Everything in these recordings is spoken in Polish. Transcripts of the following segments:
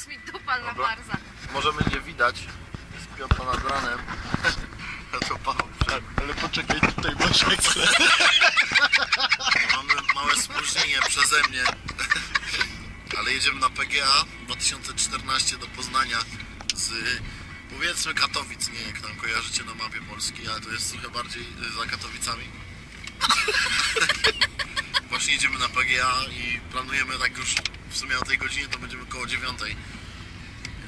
Jezus mi dupal na Dobra. Może będzie widać. Jest piąta nad ranem. Ja to Paweł przed. Ale poczekaj, tutaj masz ekran. Mamy małe spóźnienie przeze mnie. Ale jedziemy na PGA 2014 do Poznania z powiedzmy Katowic, nie jak tam kojarzycie na mapie Polski, ale to jest trochę bardziej y, za Katowicami. Właśnie jedziemy na PGA i planujemy tak już w sumie o tej godzinie to będziemy koło dziewiątej.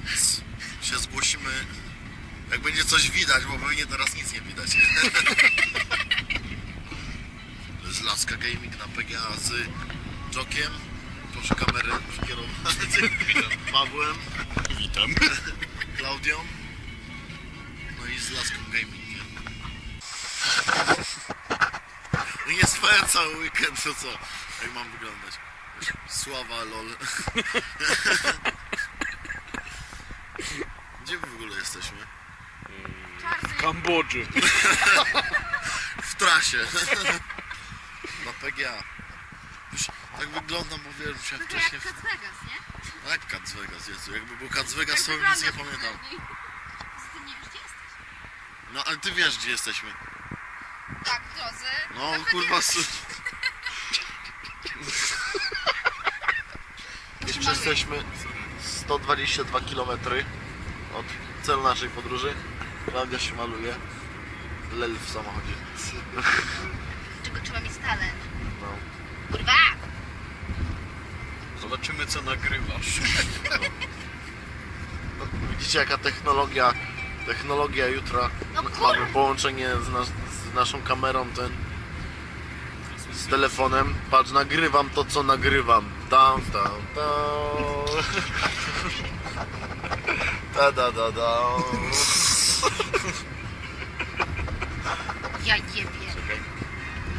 Więc się zgłosimy. Jak będzie coś widać, bo pewnie teraz nic nie widać. To jest Laska Gaming na PGA z Jokiem. Proszę kamerę kierować. Pawłem, Witam. Klaudią. No i z Laską Gaming. nie? No i nie spałem cały weekend, to co? Jak mam wyglądać? Sława, lol. Gdzie my w ogóle jesteśmy? Czarny. Kambodży. W trasie. Na PGA. Już tak wyglądam, bo wiem, że Trochę wcześniej... jak Las Vegas, nie? Jak Cats Vegas, Jezu, jakby był Cats Vegas, Tak to bym nic nie wyglądasz pamiętał. przynajmniej. Nie wiesz, gdzie jesteś. No ale ty wiesz, gdzie jesteśmy. Tak, w drodze. No na kurwa. su... Jeszcze jesteśmy 122 km od celu naszej podróży. Klaudia się maluje. Lel w samochodzie. Czego trzeba mieć talent? No. Kurwa! Zobaczymy co nagrywasz. No, widzicie jaka technologia, technologia jutra. No Mamy połączenie z, nas, z naszą kamerą, ten z telefonem. Patrz, nagrywam to co nagrywam. Tam, tam, tam. Da, da, da, da. Ja jebie.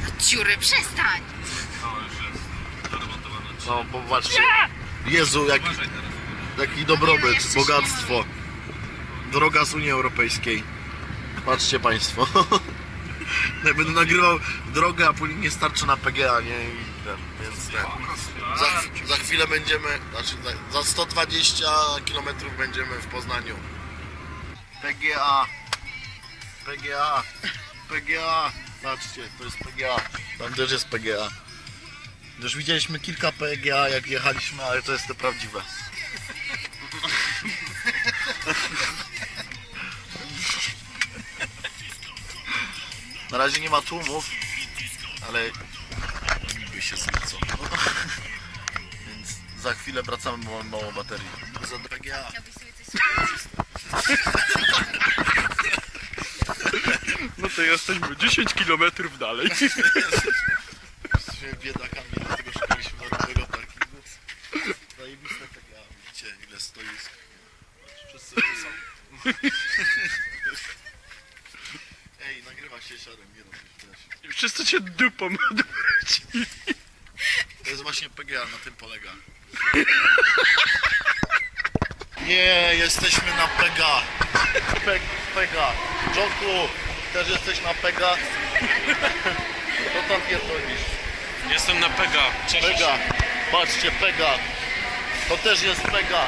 No ciury, przestań! No, popatrzcie. Jezu, jak, jaki dobrobyt, bogactwo. Droga z Unii Europejskiej. Patrzcie Państwo. Ja będę nagrywał drogę, a później nie starczy na PGA, nie? I ten, więc. Za, za chwilę będziemy, znaczy za, za 120 km będziemy w Poznaniu. PGA. PGA. PGA. Patrzcie, to jest PGA. Tam też jest PGA. Już widzieliśmy kilka PGA jak jechaliśmy, ale to jest te prawdziwe. Na razie nie ma tłumów, ale niby się zlecą. Więc za chwilę wracamy, bo mamy mało baterii. Za No to jesteśmy 10 km dalej. Jesteśmy biedakami, dlatego szukaliśmy nowego parkingu. Zajebiste PGA. Widzicie ile stoisk. Wszyscy tu są. Ej, nagrywa się siarem, nie no, też. Wszyscy się dupą odwrócili. To jest właśnie PGA, na tym polega. Nie, jesteśmy na PEGA. Pe PEGA. Joku, też jesteś na PEGA? Co tam pierdolisz? Jestem na Pega. Cześć. PEGA. Patrzcie, PEGA. To też jest PEGA.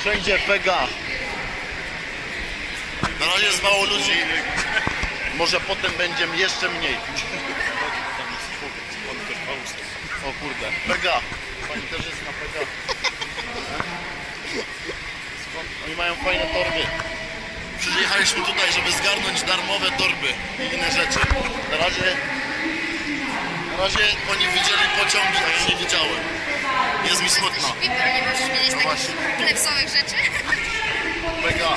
Wszędzie PEGA. Na razie jest mało ludzi. Może potem będzie jeszcze mniej. O kurde. PEGA. Pani też jest na PEGA. Oni mają fajne torby. Przyjechaliśmy tutaj, żeby zgarnąć darmowe torby i inne rzeczy. Na razie na razie oni widzieli pociągi, a ja nie widziałem. Jest mi smutno. Piper, nie możesz wiedzieć No takich właśnie. rzeczy? Mega.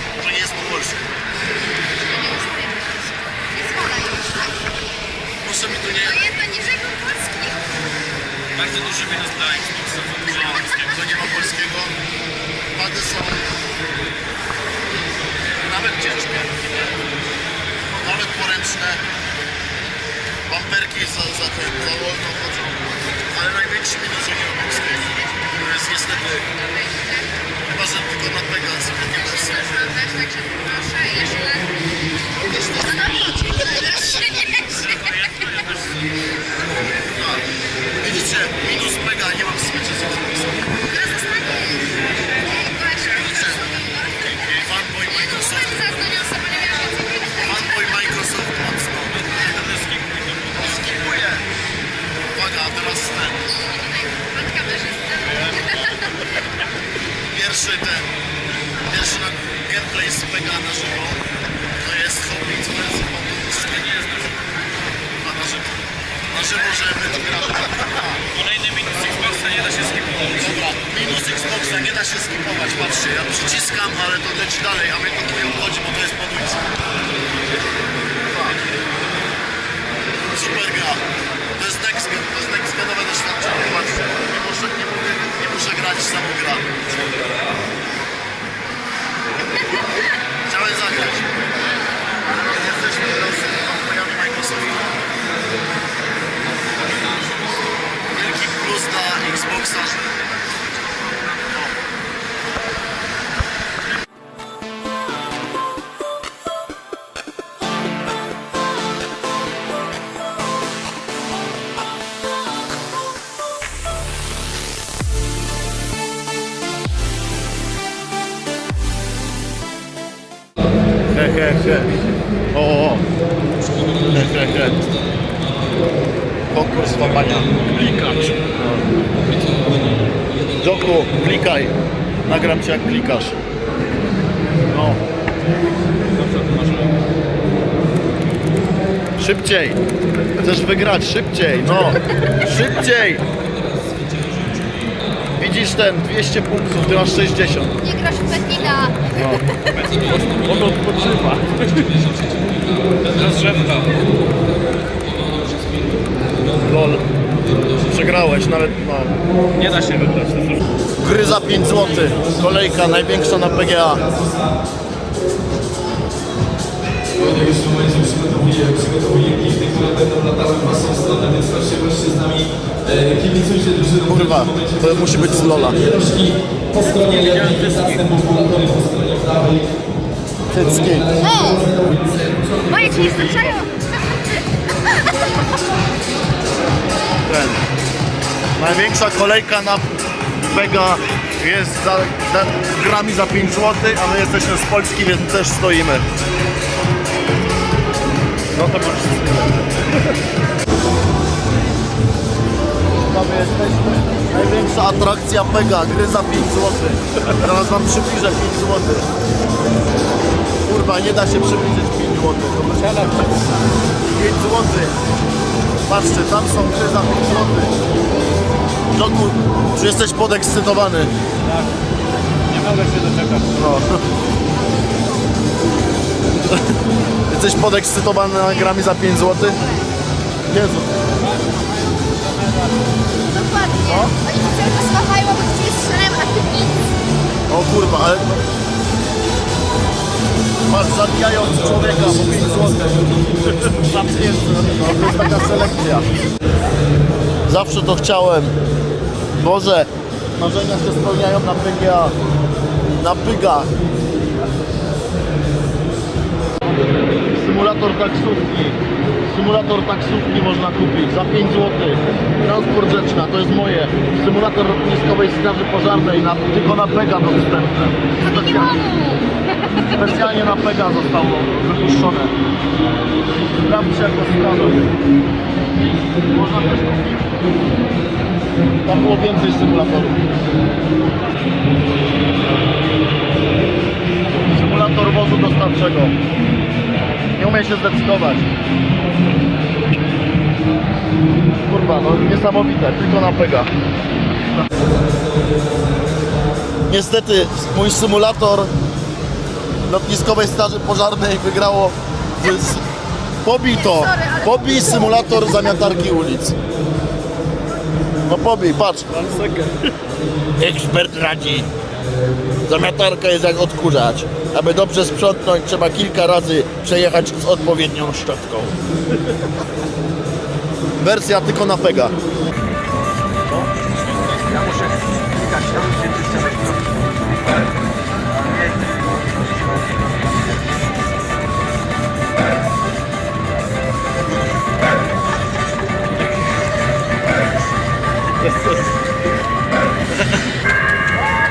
Proszę mi tu nie... To jest poniżego Polski. Bardzo duży minus dla Xboxa, bo dużo polskiego. To nie ma polskiego. Pady są... Nawet ciężkie. Nawet poręczne. Bamperki za, za, ten, za wolno chodzą. Ale największy minus, że nie polskiego. To jest niestety że tylko na Pegas, nie bez Także proszę, jeszcze... Widzicie, samą grę. Chciałem zagrać. Jesteśmy teraz fanboyami Microsoftu. Wielki plus dla Xboxa, że Klikacz. Joku, klikaj. Nagram cię jak klikasz. No. Szybciej. Chcesz wygrać, szybciej. No. Szybciej. Widzisz ten 200 punktów, ty masz 60. Nie grasz w Petina. On odpoczywa. Rozrzewka. Lol. Przegrałeś nawet no. Nie da się wygrać. Już Gry za 5 zł. Kolejka największa na PGA. Kolejny instrumencie przygotowuje, przygotowuje gifty, które będą latały w waszą stronę, więc chodźcie wreszcie z nami, e, kibicujcie. Kurwa, to musi być z Lola. Po stronie lewej, następną populatory po stronie prawej. Cycki. O! Moje ci nie starczają. Ten. Największa kolejka na Pega jest za, za grami za 5 zł, a my jesteśmy z Polski, więc też stoimy. No to już Mamy jesteśmy. Największa atrakcja Pega, gry za 5 zł. Teraz wam przybliżę 5 zł. Kurwa, nie da się przybliżyć 5 zł. 5 zł. Patrzcie, tam są gry za 5 zł. Joku, czy jesteś podekscytowany? Nie mogę się doczekać. No. Jesteś podekscytowany grami za 5 zł? Jezu. Dokładnie. Oni się tylko schowają, bo ty cię strzelają, a ty nic. O kurwa, ale... Masz zabijający człowieka po 5 zł. To jest taka selekcja. Zawsze to chciałem. Boże, marzenia się spełniają na PGA. Na PGA. Symulator taksówki. Symulator taksówki można kupić za 5 zł. Transport rzeczna, to jest moje. Symulator lotniskowej straży pożarnej, na, tylko na Pega dostępne. Specjalnie, specjalnie na Pega zostało wypuszczone. Sprawdźcie jako stronę. Można też. Tam było więcej symulatorów. Symulator wozu dostawczego. Nie umiem się zdecydować. Kurwa, no niesamowite, tylko na pega. Niestety mój symulator lotniskowej straży pożarnej wygrało z... Pobij to! Pobij symulator zamiatarki ulic. No pobij, patrz. Ekspert radzi. Zamiatarka jest jak odkurzać. Aby dobrze sprzątnąć, trzeba kilka razy przejechać z odpowiednią szczotką. Wersja tylko na pega.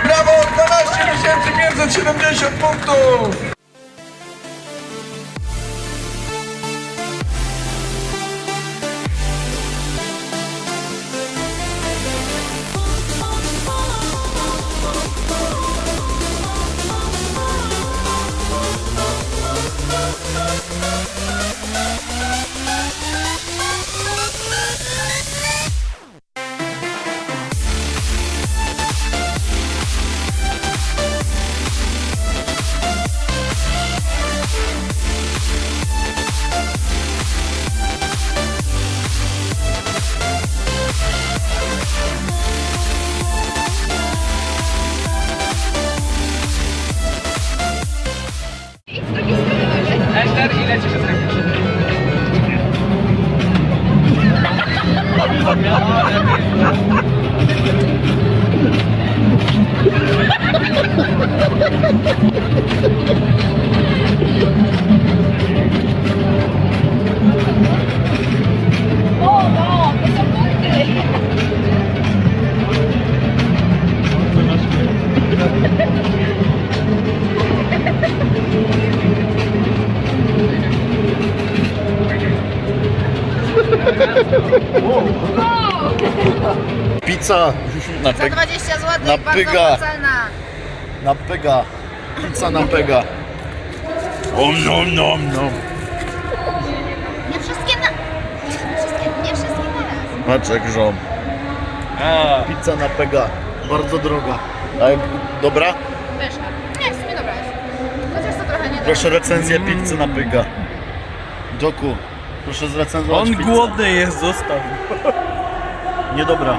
Brawo, 12 570 punktów! Twitter i leci bez ręki. Ha ha ha ha! Pizza na, Za peg, 20 zł Na bardzo pyga. na pega. Pizza na pega. Om nom nom nom. Nie wszystkie na... Nie wszystkie, nie wszystkie naraz. Patrz jak żom. Pizza na pega. Bardzo droga. A jak, dobra? Pyszna. Nie, w sumie dobra jest. Chociaż to trochę nie Proszę recenzję pizzy na pega. Joku, proszę zrecenzować On pizzę. głodny jest, zostaw. Niedobra.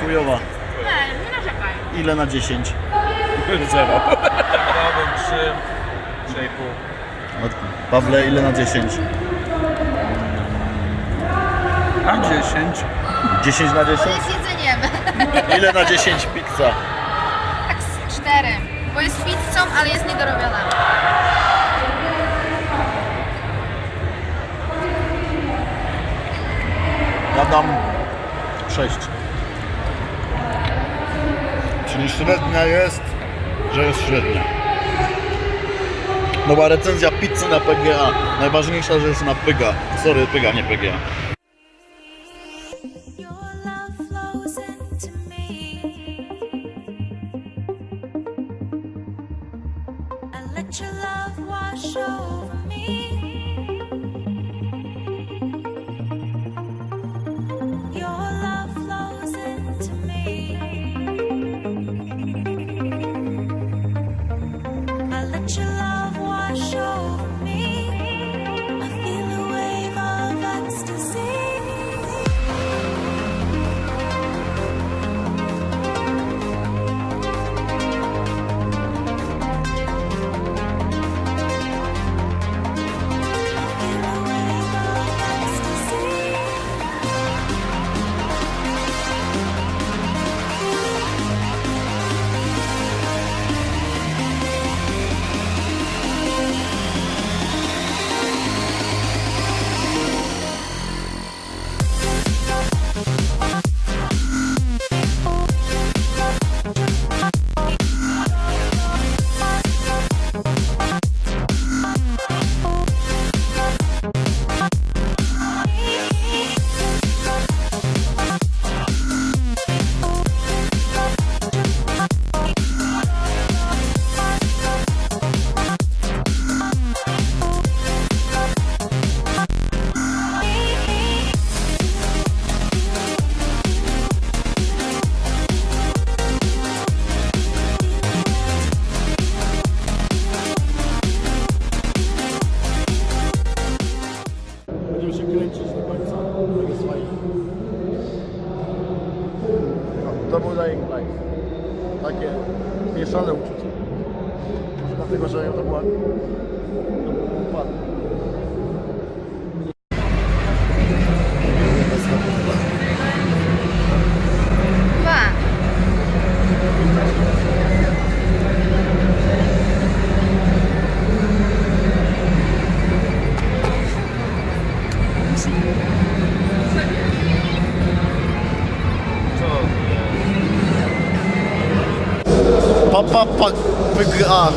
Chujowa. Nie, nie narzekaj. Ile na 10? Zero. Dałbym 3, 3,5. Pawle, ile na 10? A 10? 10 na 10? To jest jedzeniem. Ile na 10 pizza? Tak z czterem. Bo jest pizzą, ale jest niedorobiona. Ja dam 6. Czyli średnia jest, że jest średnia. Nowa recenzja pizzy na PGA. Najważniejsza, że jest na PGA. Sorry, PGA, nie PGA. Był Dying Light. Takie mieszane uczucie. Dlatego, że to była... To był upadek. Pa, pa, PGA.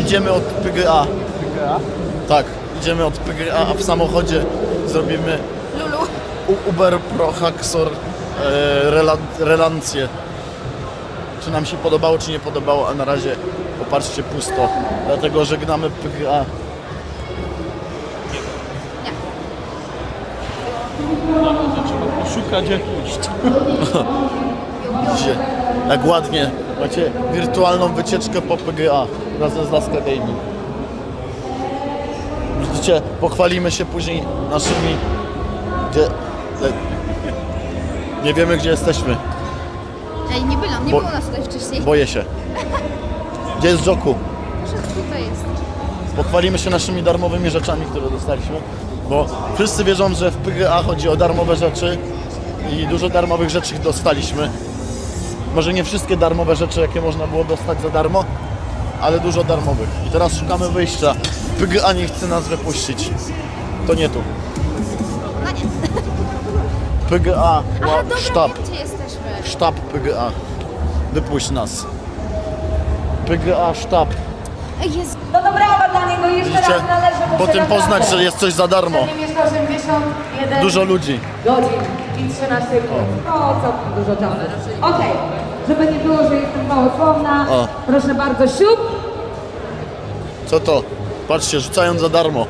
Idziemy od PGA. PGA? Tak, idziemy od PGA, a w samochodzie zrobimy Lulu. U- Uber Pro Haxor e, rela, relancję. Czy nam się podobało, czy nie podobało, a na razie popatrzcie pusto. Dlatego żegnamy PGA. Szukać jak iść. Widzicie, jak ładnie. Macie wirtualną wycieczkę po PGA razem z Laska Gaming. Widzicie, pochwalimy się później naszymi... Gdzie... Nie wiemy, gdzie jesteśmy. Ej, nie było, nie Bo- było nas tutaj wcześniej. Boję się. Gdzie jest Joku? Może tutaj jest. Pochwalimy się naszymi darmowymi rzeczami, które dostaliśmy. Bo wszyscy wierzą, że w PGA chodzi o darmowe rzeczy i dużo darmowych rzeczy dostaliśmy. Może nie wszystkie darmowe rzeczy, jakie można było dostać za darmo, ale dużo darmowych. I teraz szukamy wyjścia. PGA nie chce nas wypuścić. To nie tu. No nie. PGA, Aha, dobra, sztab, wiem, gdzie jesteśmy. sztab PGA. Wypuść nas. PGA, sztab. Jest. No to brawa dla niego jeszcze Widzicie? raz należy Po tym poznać, że jest coś za darmo. Pewnie mieszka 81 Dużo ludzi. godzin i 13 minut. O, całkiem dużo czasu. Okej, żeby nie było, że jestem małosłowna, O. proszę bardzo, siup. Co to? Patrzcie, rzucają za darmo.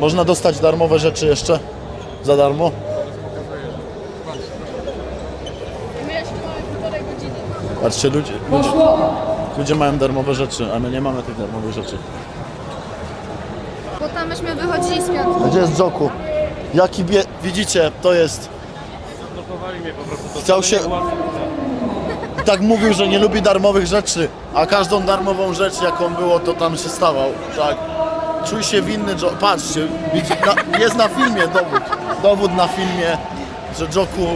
Można dostać darmowe rzeczy jeszcze? Za darmo? Patrzcie, ludzie, ludzie, Poszło. ludzie mają darmowe rzeczy, a my nie mamy tych darmowych rzeczy. Bo tam myśmy wychodzili z piątku. A Gdzie jest Joku? Jaki bie... Widzicie, to jest... Zablokowali mnie po prostu. To Chciał się... Tak mówił, że nie lubi darmowych rzeczy, a każdą darmową rzecz, jaką było, to tam się stawał. Tak. Czuj się winny, jo... Patrzcie, widzi... na... jest na filmie dowód. Dowód na filmie, że Joku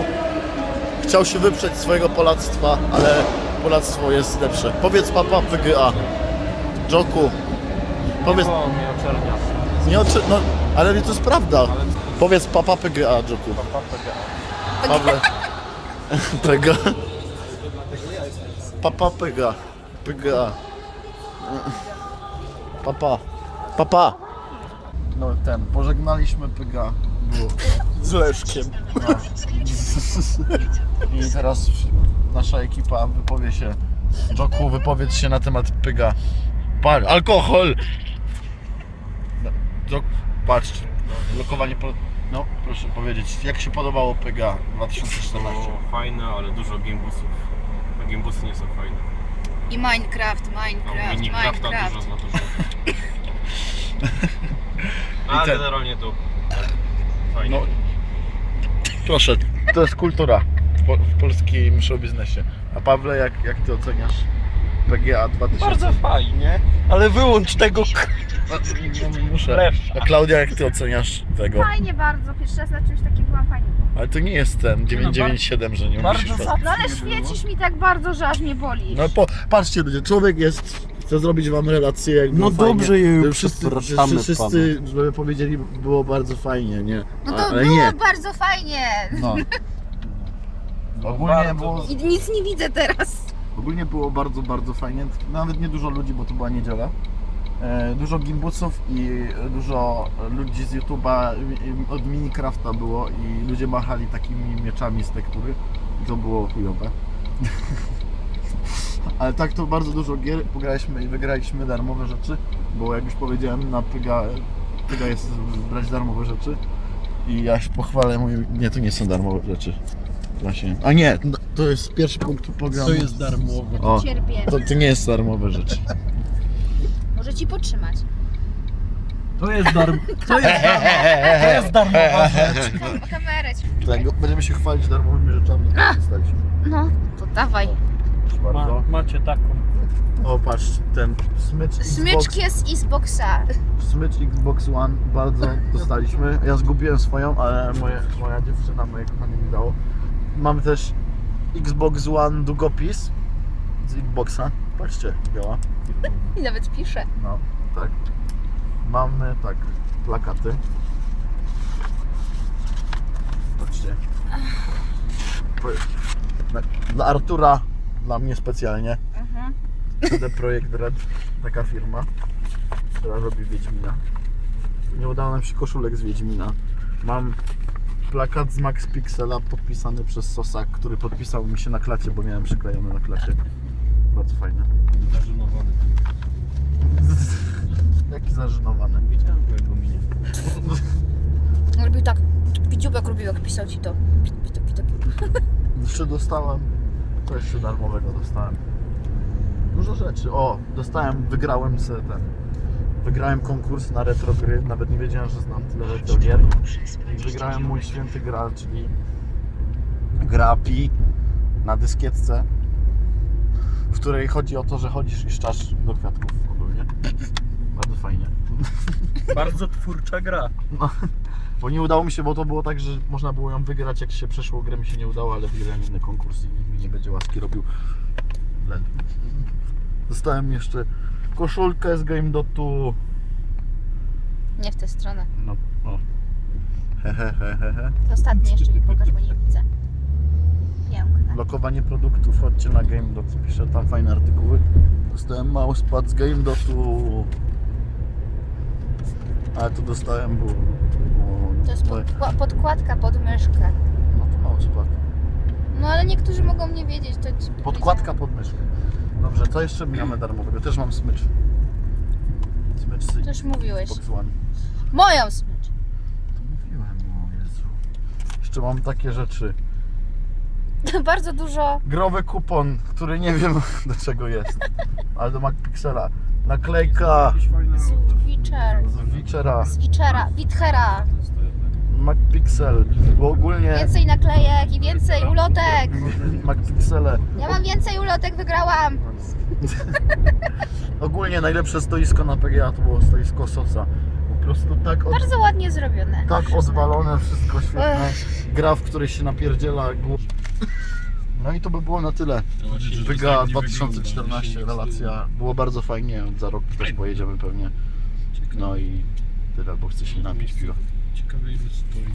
chciał się wyprzeć swojego polactwa, ale polactwo jest lepsze. Powiedz papa PGA. Joku. Powiedz... Mnie oczernia. Nie oczy... No, ale to jest prawda. Powiedz papa PGA, Joku. Pawle. PGA. Papa PGA. PGA. Papa. Papa. No ten, pożegnaliśmy PGA. Było. Z Leszkiem. No. I teraz nasza ekipa wypowie się. Joku, wypowiedz się na temat PGA. Par, alkohol! No, Jok, patrz, blokowanie. Po... No, proszę powiedzieć, jak się podobało PGA 2014? Było fajne, ale dużo gimbusów. A gimbusy nie są fajne. I Minecraft, No, Minecraft, Minecrafta Minecraft. dużo za dużo. Ten- generalnie to fajnie. No, proszę, to jest kultura w, po, w polskim show biznesie. A Pawle, jak, jak ty oceniasz PGA 2000? Bardzo fajnie, ale wyłącz tego k- No, no, muszę. A Klaudia, jak ty oceniasz tego? Fajnie bardzo. Pierwszy raz na czymś takim byłam fajnie. Ale to nie jest ten 997, że nie bardzo musisz... zacnie No ale było. świecisz mi tak bardzo, że aż mnie boli. No po, patrzcie ludzie, człowiek jest, chce zrobić wam relację jak No było dobrze, fajnie. jej Żeby wszyscy, przepraszamy wszyscy, żeby powiedzieli, było bardzo fajnie, nie? No to ale było nie. bardzo fajnie. No. Ogólnie bardzo było, I nic nie widzę teraz. ogólnie było bardzo, bardzo fajnie. Nawet nie dużo ludzi, bo to była niedziela. E, dużo gimbusów i dużo ludzi z YouTube'a od Minecrafta było i ludzie machali takimi mieczami z tektury. I to było chujowe. Ale tak to bardzo dużo gier pograliśmy i wygraliśmy darmowe rzeczy, bo jak już powiedziałem na Pyga, Pyga jest brać darmowe rzeczy i ja się pochwalę, mówię, nie to nie są darmowe rzeczy. Właśnie. A nie, to jest pierwszy punkt programu. To jest darmowe. O, Cierpię. to, to nie jest darmowe rzeczy. Może ci potrzymać. To jest darm... To jest darmo. To jest darmowa rzecz. Kamerę ci. Tak, będziemy się chwalić darmowymi rzeczami. Dostaliśmy. No, to dawaj. Proszę bardzo. Ma, macie taką. O, patrz, ten smycz Xbox, Smyczki jest z Xboxa. smycz Xbox One bardzo dostaliśmy. Ja zgubiłem swoją, ale moje, moja dziewczyna, moje kochanie mi dało. Mamy też Xbox One długopis z Xboxa. Patrzcie, działa. I nawet pisze. No, tak. Mamy tak, plakaty. Patrzcie. Dla Artura, dla mnie specjalnie. Mhm. CD Projekt Red, taka firma, która robi Wiedźmina. Nie udało nam się koszulek z Wiedźmina. Mam plakat z Max Pixela podpisany przez Sosa, który podpisał mi się na klacie, bo miałem przyklejony na klacie. Bardzo fajne. Zażenowany. Jaki zażenowany. Widziałem go jak minie. Robił tak. Dziubek robił, jak pisał ci to. Pitok, pitok. Jeszcze dostałem, co jeszcze darmowego dostałem? Dużo rzeczy. O, dostałem, wygrałem se ten. Wygrałem konkurs na retro gry, nawet nie wiedziałem, że znam tyle retro gier. I wygrałem mój święty gral, czyli gra Pi na dyskietce, której chodzi o to, że chodzisz i szczasz do kwiatków ogólnie. Bardzo fajnie. Bardzo twórcza gra. No, bo nie udało mi się, bo to było tak, że można było ją wygrać, jak się przeszło grę, mi się nie udało, ale wygrałem inny konkurs i nikt mi nie będzie łaski robił. Dostałem jeszcze koszulkę z Game Dotu. Nie w tę stronę. No, no. Hehehehe. To ostatnie jeszcze mi pokaż, bo nie widzę. Piękne. Lokowanie produktów, chodźcie na Game Dot, piszę tam fajne artykuły. Dostałem mousepad z Game Dotu. Ale to dostałem, bo... bo To jest podkła- podkładka pod myszkę. No to mousepad. No ale niektórzy mogą nie wiedzieć, to ci Podkładka pod myszkę. Dobrze, co jeszcze mamy darmowego? Też mam smycz. Smycz z już mówiłeś. Xbox One. Moją smycz. To mówiłem, o Jezu. Jeszcze mam takie rzeczy. Bardzo dużo. Growy kupon, który nie wiem do czego jest. Ale do MacPixela. Naklejka Z Witcher. z Witchera. Z Witchera. Witchera. MacPixel. Bo ogólnie Więcej naklejek i więcej ulotek. MacPixele. Ja mam więcej ulotek, wygrałam. Ogólnie najlepsze stoisko na PGA to było stoisko Sosa. Prostu tak od, Bardzo ładnie zrobione. tak odwalone, wszystko świetne. Gra, w której się napierdziela głów. No i to by było na tyle. Wyga 2014 relacja. Było bardzo fajnie. Za rok też pojedziemy pewnie. No i tyle, bo chcę się napić piwa. Ciekawe ile stoi.